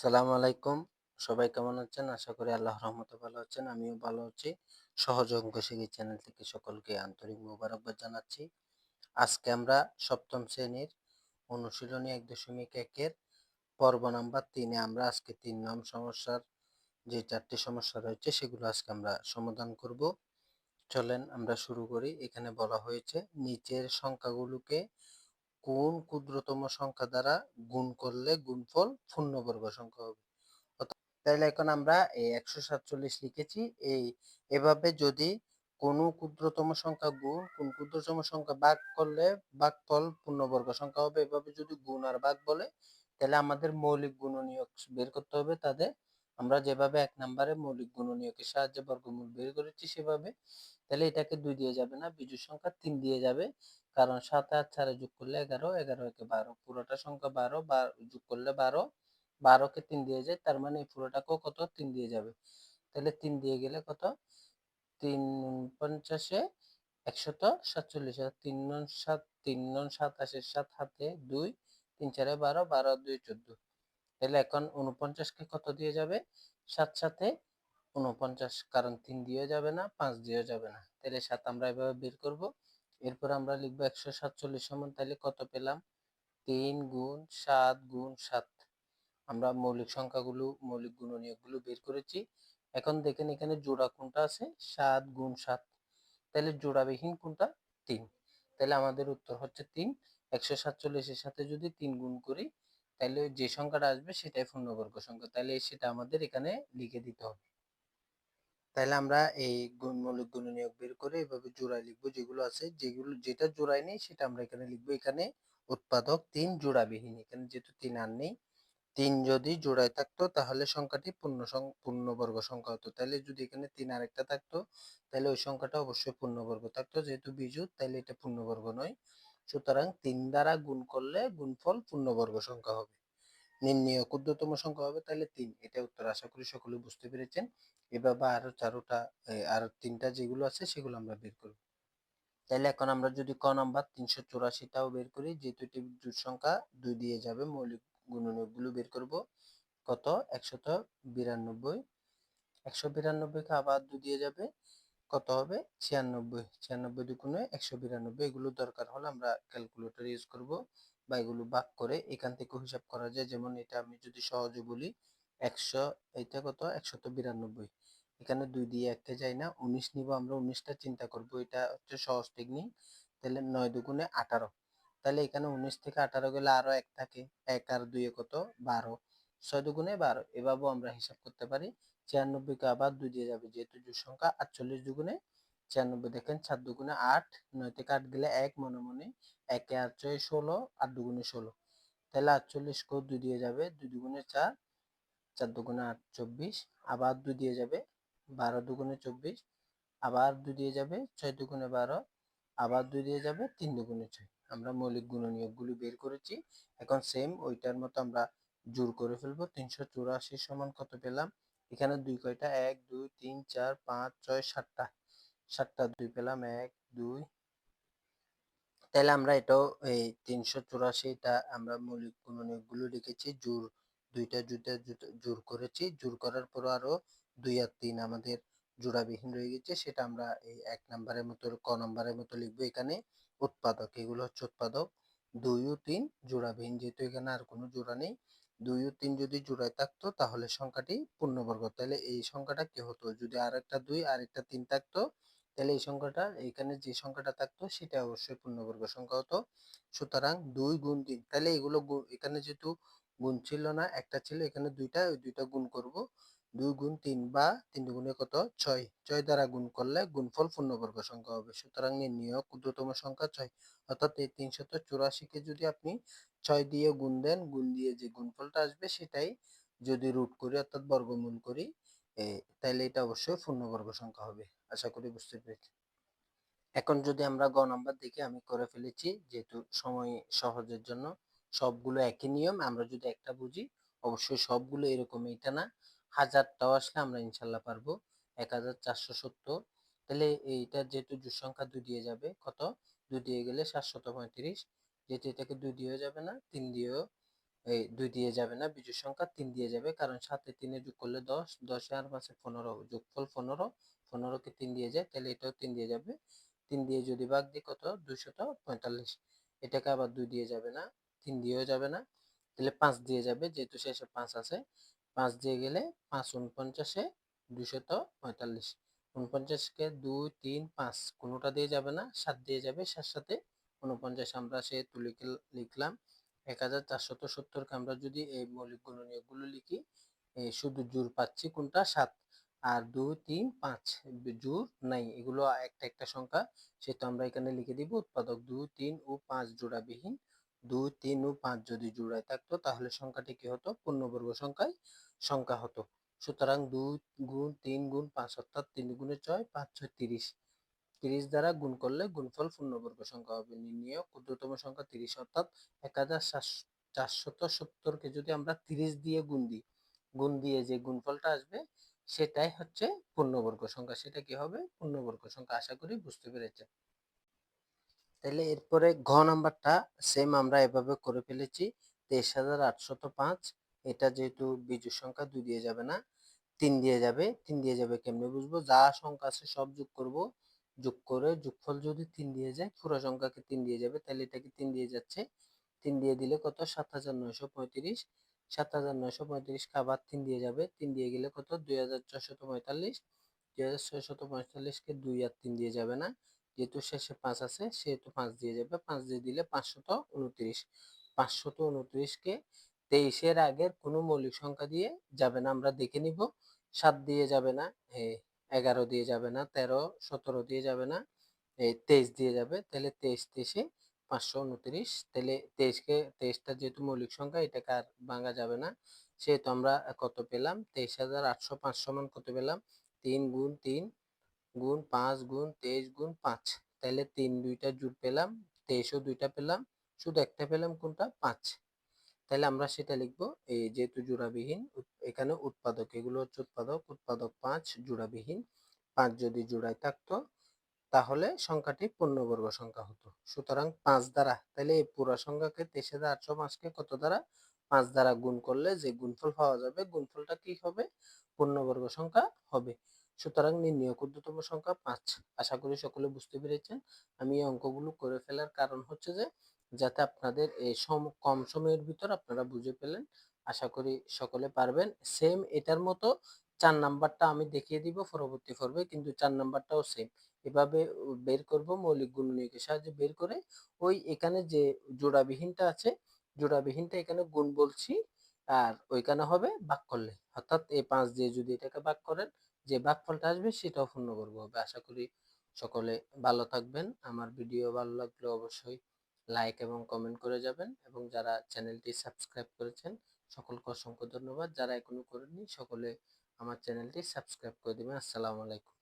আসসালামু আলাইকুম। সবাই কেমন আছেন? আশা করি আল্লাহ রহমতে ভালো আছেন, আমিও ভালো আছি। সহজ অঙ্ক শিখি চ্যানেল থেকে সকলকে আন্তরিক মোবারকবাদ জানাচ্ছি। আজকে আমরা সপ্তম শ্রেণির অনুশীলনী এক দশমিক একের পর্ব নাম্বার তিনে আমরা আজকে তিন নম সমস্যার যে চারটি সমস্যা রয়েছে, সেগুলো আজকে আমরা সমাধান করব। চলেন আমরা শুরু করি। এখানে বলা হয়েছে, নিচের সংখ্যাগুলোকে কোন ক্ষুদ্রতম সংখ্যা দ্বারা গুণ করলে গুণফল পূর্ণবর্গ সংখ্যা হবে। তাহলে এখন আমরা এই একশো সাতচল্লিশ লিখেছি। এই, এভাবে যদি কোন ক্ষুদ্রতম সংখ্যা গুণ কোন ক্ষুদ্রতম সংখ্যা ভাগ করলে ভাগফল পূর্ণবর্গ সংখ্যা হবে। এভাবে যদি গুণ আর ভাগ বলে, তাহলে আমাদের মৌলিক গুণনীয়ক বের করতে হবে। তাদের আমরা যেভাবে এক নম্বরে মৌলিক গুণনীয়কের সাহায্যে বর্গমূল বের করেছি সেভাবে, তাহলে এটাকে দুই দিয়ে যাবে না বিজুর সংখ্যা তিন দিয়ে যাবে। কারণ সাত আর চারে যোগ করলে এগারো এগারো একে বারো। পুরোটা সংখ্যা বারো যোগ করলে বারো বারোকে তিন দিয়ে যায়, তার মানে এই পুরোটাকেও কত? তিন দিয়ে যাবে। তাহলে তিন দিয়ে গেলে কত? তিন পঞ্চাশে একশত সাতচল্লিশ তিন নন সাত, তিন নন সাতাশের সাত হাতে দুই, তিন চারে বারো বারো দুই চোদ্দ। তাহলে এখন উনপঞ্চাশকে কত দিয়ে যাবে? সাত সাথে উনপঞ্চাশ কারণ তিন দিয়ে যাবে না, পাঁচ দিয়ে যাবে না। তাহলে সাত আমরা এভাবে বের করব। এরপর আমরা লিখব একশো সাতচল্লিশ সমান তাহলে কত পেলাম? তিন গুণ সাত গুণ সাত। আমরা মৌলিক সংখ্যাগুলো, মৌলিক গুণনীয়কগুলো বের করেছি। এখন দেখেন এখানে জোড়া কোনটা আছে? সাত গুণ সাত। তাহলে জোড়াবিহীন কোনটা? তিন। তাহলে আমাদের উত্তর হচ্ছে তিন। একশো সাতচল্লিশের সাথে যদি তিন গুণ করি তাহলে যে সংখ্যাটা আসবে সেটাই পূর্ণবর্গ সংখ্যা। তাহলে সেটা আমাদের এখানে লিখে দিতে হবে। তাহলে আমরা এই মৌলিক গুণনীয়ক বের করে এভাবে জোড়ায় লিখব যেগুলো আছে, যেগুলো, যেটা জোড়ায় নেই সেটা আমরা এখানে লিখব। এখানে উৎপাদক তিন, জোড়াবিহীন। এখানে যেহেতু তিন আর নেই, তিন যদি জোড়ায় থাকতো তাহলে সংখ্যাটি পূর্ণ পূর্ণবর্গ সংখ্যা হতো। তাহলে যদি এখানে তিন আর একটা থাকতো তাহলে ওই সংখ্যাটা অবশ্যই পূর্ণবর্গ থাকতো। যেহেতু বিজুত তাহলে এটা পূর্ণবর্গ নয়। সুতরাং তিন দ্বারা গুণ করলে গুণফল পূর্ণবর্গ সংখ্যা হবে। নির্ণয় ক্ষুদ্রতম সংখ্যা হবে তাহলে তিন। এটা উত্তর। আশা করি সকলে বুঝতে পেরেছেন। এভাবে আরও চারোটা আর তিনটা যেগুলো আছে সেগুলো আমরা বের করব। তাহলে এখন আমরা যদি ক নাম্বার তিনশো চুরাশিটাও বের করি, যেহেতু এটি জোট সংখ্যা দুই দিয়ে যাবে, মৌলিক গুণনীয়কগুলো বের করব। কত? একশত বিরানব্বই। একশো বিরানব্বইকে আবার দু দিয়ে যাবে, কত হবে? ছিয়ানব্বই। ছিয়ানব্বই দুগুণে একশো বিরানব্বই, এগুলো দরকার হলে আমরা ক্যালকুলেটর ইউজ করব বা এগুলো ভাগ করে এখান থেকে হিসাব করা যায়। যেমন এটা আমি যদি সহজে বলি, একশো এটা কত? একশত বিরানব্বই। এখানে দুই দিয়ে এককে যায় না। উনিশ নিব আমরা, উনিশটা চিন্তা করব। এটা হচ্ছে সহজ টেকনিক তাহলে নয় দুগুণে আঠারো। তাহলে এখানে উনিশ থেকে আঠারো গেলে আরও এক থাকে। এক আর দুই কত? বারো। ছয় দুগুণে বারো। এভাবেও আমরা হিসাব করতে পারি। ছিয়ানব্বইকে আবার দুই দিয়ে যাবে, যেহেতু জোর সংখ্যা আটচল্লিশ দুগুণে। ছিয়ানব্বই দেখেন চার দুগুণে আট। নয় থেকে আট গেলে এক মনে মনে। একে আট ছয় ষোলো, আট দুগুণে ষোলো। তাহলে আটচল্লিশ কো দুই দিয়ে যাবে। দুই দুগুণে চার চার দুগুণে আট, চব্বিশ। আবার দুই দিয়ে যাবে। বারো দুগুণে চব্বিশ, আবার দুই দিয়ে যাবে ছয় দুগুণে বারো, আবার দুই দিয়ে যাবে তিন দুগুণে ছয়। আমরা মৌলিক গুণনীয়কগুলি বের করেছি। এখন সেম ওইটার মতো আমরা জোর করে ফেলব। তিনশো চুরাশি সমান কত পেলাম? এখানে দুই কয়টা? এক, দুই, তিন, চার, পাঁচ, ছয়, সাতটা। সাতটা দুই পেলাম, এক, দুই। তাহলে আমরা এটাও এই তিনশো চুরাশিটা আমরা মৌলিক গুণনীয়কগুলো লিখেছি জোর দুইটা জুতা জোর করেছি। জোর করার পর আরও দুই আর তিন আমাদের জোড়াবিহীন রয়ে গেছে, সেটা আমরা এই এক নম্বরের মতো, ক নম্বরের মতো লিখব এখানে। উৎপাদক, এগুলো হচ্ছে উৎপাদক। দুই ও তিন জোড়াবিহীন, যেহেতু এখানে আর কোনো জোড়া নেই। দুই ও তিন যদি জোড়ায় থাকতো, তাহলে সংখ্যাটি পূর্ণবর্গ তাহলে এই সংখ্যাটা কি হতো? যদি আর একটা দুই আর একটা তিন থাকতো, তাহলে এই সংখ্যাটা, এখানে যে সংখ্যাটা থাকতো, সেটা অবশ্যই পূর্ণবর্গ সংখ্যা হতো। সুতরাং দুই গুণ তিন, তাহলে এগুলো এখানে যেহেতু গুণ ছিল না, একটা ছিল, এখানে দুইটা, ওই দুইটা গুণ করব। দুই গুণ তিন বা তিন গুণে কত? ছয়। ছয় দ্বারা গুণ করলে গুণফল পূর্ণবর্গ সংখ্যা হবে। সুতরাং নির্ণয় ক্ষুদ্রতম সংখ্যা ছয়। অর্থাৎ এই তিনশত চুরাশিকে যদি আপনি ছয় দিয়ে গুণ দেন, গুণ দিয়ে যে গুণফলটা আসবে সেটাই যদি রুট করি, অর্থাৎ বর্গমূল করি তাহলে এটা অবশ্যই পূর্ণবর্গ সংখ্যা হবে। আশা করি বুঝতে পেরেছি। এখন যদি আমরা গ নাম্বার দেখি, আমি করে ফেলেছি, যেহেতু সময় সহজের জন্য সবগুলো একই নিয়ম, আমরা যদি একটা বুঝি, অবশ্যই সবগুলো এরকম এটা না। হাজারটাও আসলে আমরা ইনশাল্লাহ পারব এক হাজার চারশো সত্তর। তাহলে এইটা যেহেতু জোর সংখ্যা দুই দিয়ে যাবে, কত? দুই দিয়ে গেলে সাতশত পঁয়ত্রিশ। যেহেতু এটাকে দুই দিয়েও যাবে না, তিন দিয়েও, এই দুই দিয়ে যাবে না, বিজোড় সংখ্যা তিন দিয়ে যাবে, কারণ সাথে তিনে যোগ করলে দশ, দশে আর পাঁচে পনেরো, যোগফল পনেরো, পনেরোকে তিন দিয়ে যায়, তাহলে এটাও তিন দিয়ে যাবে। তিন দিয়ে যদি ভাগ দিই কত? দুইশত পঁয়তাল্লিশ। এটাকে আবার দুই দিয়ে যাবে না, তিন দিয়েও যাবে না, তাহলে পাঁচ দিয়ে যাবে, যেহেতু শেষে পাঁচ আছে পাঁচ দিয়ে গেলে পাঁচ উনপঞ্চাশে দুইশত পঁয়তাল্লিশ। উনপঞ্চাশকে দুই, তিন, পাঁচ কোনোটা দিয়ে যাবে না, সাত দিয়ে যাবে, সাত সাথে উনপঞ্চাশ আমরা সেহেতু লিখলাম। এক হাজার চারশত সত্তরকে আমরা যদি এই মৌলিক গুণনীয়কগুলো লিখি শুধু জোর পাচ্ছি কোনটা? সাত। আর দুই, তিন, পাঁচ জোর নাই, এগুলো একটা একটা সংখ্যা সেটা আমরা এখানে লিখে দিব, উৎপাদক দুই, তিন ও পাঁচ জোড়াবিহীন। দুই, তিন ও পাঁচ যদি জোড়ায় থাকতো, তাহলে সংখ্যাটি কি হতো? পূর্ণবর্গ সংখ্যায় সংখ্যা হতো। সুতরাং দুই গুণ তিন গুণ পাঁচ অর্থাৎ তিন গুণে ছয়, পাঁচ ছয় তিরিশ। তিরিশ দ্বারা গুণ করলে গুণফল পূর্ণবর্গ সংখ্যা হবে। নির্ণয় ক্ষুদ্রতম সংখ্যা তিরিশ অর্থাৎ এক হাজার চারশত সত্তরকে যদি আমরা তিরিশ দিয়ে গুণ দিই, গুণ দিয়ে যে গুণফলটা আসবে, সেটাই হচ্ছে পূর্ণবর্গ সংখ্যা। সেটা কি হবে? পূর্ণবর্গ সংখ্যা। আশা করি বুঝতে পেরেছেন। তাহলে এরপরে ঘ নাম্বারটা সেম আমরা এভাবে করে ফেলেছি। তেইশ হাজার আটশত পাঁচ, এটা যেহেতু বিজু সংখ্যা দুই দিয়ে যাবে না, তিন দিয়ে যাবে, তিন দিয়ে যাবে কেমনে বুঝব? যা সংখ্যা আছে সব যোগ করব। যোগ করে যোগফল যদি তিন দিয়ে যায়, পুরো সংখ্যাকে তিন দিয়ে যাবে তাহলে এটাকে তিন দিয়ে যাচ্ছে। তিন দিয়ে দিলে কত? সাত হাজার নয়শো পঁয়ত্রিশ। সাত হাজার নয়শো পঁয়ত্রিশ খাবার তিন দিয়ে যাবে, তিন দিয়ে গেলে কত? দুই হাজার ছয়শত পঁয়তাল্লিশ। দুই হাজার ছয়শত পঁয়তাল্লিশকে দুই আর তিন দিয়ে যাবে না। যেহেতু শেষে পাঁচ আছে, সেহেতু পাঁচ দিয়ে যাবে। পাঁচ দিয়ে দিলে পাঁচশত উনত্রিশ। পাঁচশত উনত্রিশকে তেইশের আগের কোনো মৌলিক সংখ্যা দিয়ে যাবে না, আমরা দেখে নিব। সাত দিয়ে যাবে না এগারো দিয়ে যাবে না, তেরো, সতেরো দিয়ে যাবে না তেইশ দিয়ে যাবে। তাহলে তেইশ তেইশে পাঁচশো উনত্রিশ, তাহলে তেইশকে তেইশটা যেহেতু মৌলিক সংখ্যা, এটাকে আর ভাঙা যাবে না। সেহেতু আমরা কত পেলাম? তেইশ হাজার আটশো পাঁচ সমান কত পেলাম? তিন গুণ তিন গুণ পাঁচ গুণ তেইশ গুণ পাঁচ। তাহলে তিন দুইটা জুট পেলাম, তেইশও দুইটা পেলাম, শুধু একটা পেলাম কোনটা? পাঁচ। তাহলে আমরা সেটা লিখব, এই যেহেতু জোড়াবিহীন এখানে উৎপাদক, এগুলো হচ্ছে উৎপাদক উৎপাদক পাঁচ, জোড়াবিহীন। পাঁচ যদি জোড়ায় থাকতো, তাহলে সংখ্যাটি পূর্ণবর্গ সংখ্যা হতো। সুতরাং পাঁচ দ্বারা তাহলে এই পুরো সংখ্যাকে তেইশ হাজার আটশো পাঁচকে কত দ্বারা? পাঁচ দ্বারা গুণ করলে যে গুণফল পাওয়া যাবে, গুণফলটা কি হবে? পূর্ণবর্গ সংখ্যা হবে। সুতরাং নির্ণয় ক্ষুদ্রতম সংখ্যা পাঁচ। আশা করি সকলে বুঝতে পেরেছেন। আমি এই অঙ্কগুলো করে ফেলার কারণ হচ্ছে যে, যাতে আপনাদের এই সম, কম সময়ের ভিতর আপনারা বুঝে পেলেন। আশা করি সকলে পারবেন। সেম এটার মতো চার নাম্বারটা আমি দেখিয়ে দিব পরবর্তী পর্বে, কিন্তু চার নাম্বারটাও সেম এভাবে বের করব মৌলিক গুণনীয়কের সাহায্যে বের করে ওই এখানে যে জোড়াবিহীনটা আছে, জোড়াবিহীনটা এখানে গুণ বলছি, আর ওইখানে হবে বাক করলে অর্থাৎ এই পাঁচ দিয়ে যদি এটাকে বাক করেন যে ভাগফলটা আসবে সেটাও পূর্ণ করব হবে। আশা করি সকলে ভালো থাকবেন। আমার ভিডিও ভালো লাগলে অবশ্যই লাইক এবং কমেন্ট করে যাবেন এবং যারা চ্যানেলটি সাবস্ক্রাইব করেছেন সকলকে অসংখ্য ধন্যবাদ। যারা এখনও করেননি, সকলে আমার চ্যানেলটি সাবস্ক্রাইব করে দেবেন। আসসালামু আলাইকুম।